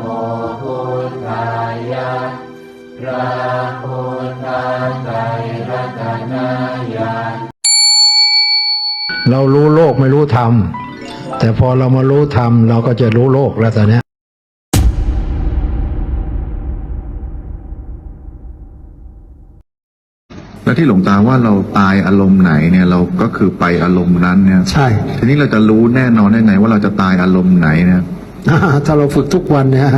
โมพุทธายะพระพุทธไตรรัตนายาเรารู้โลกไม่รู้ธรรม แต่พอเรามารู้ธรรม เราก็จะรู้โลกแล้วตอนเนี้ยแล้วที่หลวงตาว่าเราตายอารมณ์ไหนเนี่ยเราก็คือไปอารมณ์นั้นเนี่ย ใช่ ทีนี้เราจะรู้แน่นอนได้ไงว่าเราจะตายอารมณ์ไหนเนี่ยอ่า ถ้าเราฝึกทุกวันเนี่ย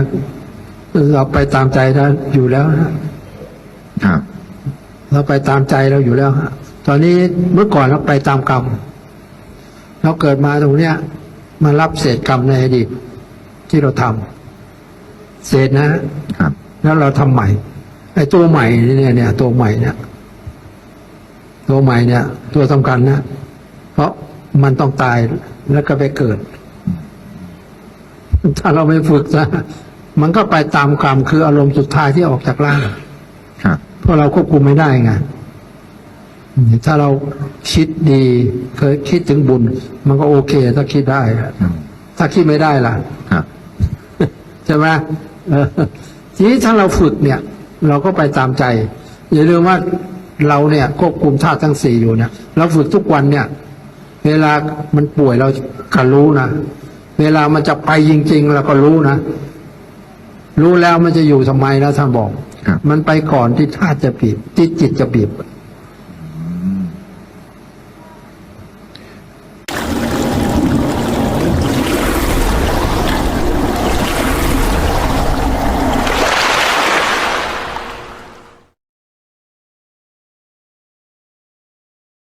เราไปตามใจเราอยู่แล้วนะครับ เราไปตามใจเราอยู่แล้วฮะตอนนี้เมื่อก่อนเราไปตามกรรมเราเกิดมาตรงเนี้ยมารับเศษกรรมในอดีตที่เราทำเศษนะครับ แล้วเราทำใหม่ ไอ้ตัวใหม่เนี่ยเนี่ยตัวใหม่เนี่ยตัวใหม่เนี่ย ตัวสำคัญนะ เพราะมันต้องตายแล้วก็ไปเกิด ถ้าเราไม่ฝึกนะมันก็ไปตามกรรมคืออารมณ์สุดท้ายที่ออกจากร่างครับเพราะเราควบคุมไม่ได้ไงถ้าเราคิดดี เคยคิดถึงบุญ มันก็โอเค ถ้าคิดได้อืมถ้าคิดไม่ได้ล่ะครับใช่ไหมเออทีนี้ถ้าเราฝึกเนี่ย เราก็ไปตามใจ อย่าลืมว่าเราเนี่ยควบคุมธาตุทั้งสี่อยู่เนี่ย เราฝึกทุกวันเนี่ย เวลามันป่วยเราก็รู้นะ เวลามันจะไปจริงๆเราก็รู้นะ รู้แล้วมันจะอยู่ทำไมแล้วท่านบอกครับมันไปก่อนที่ธาตุจะบีบที่จิตจะบีบ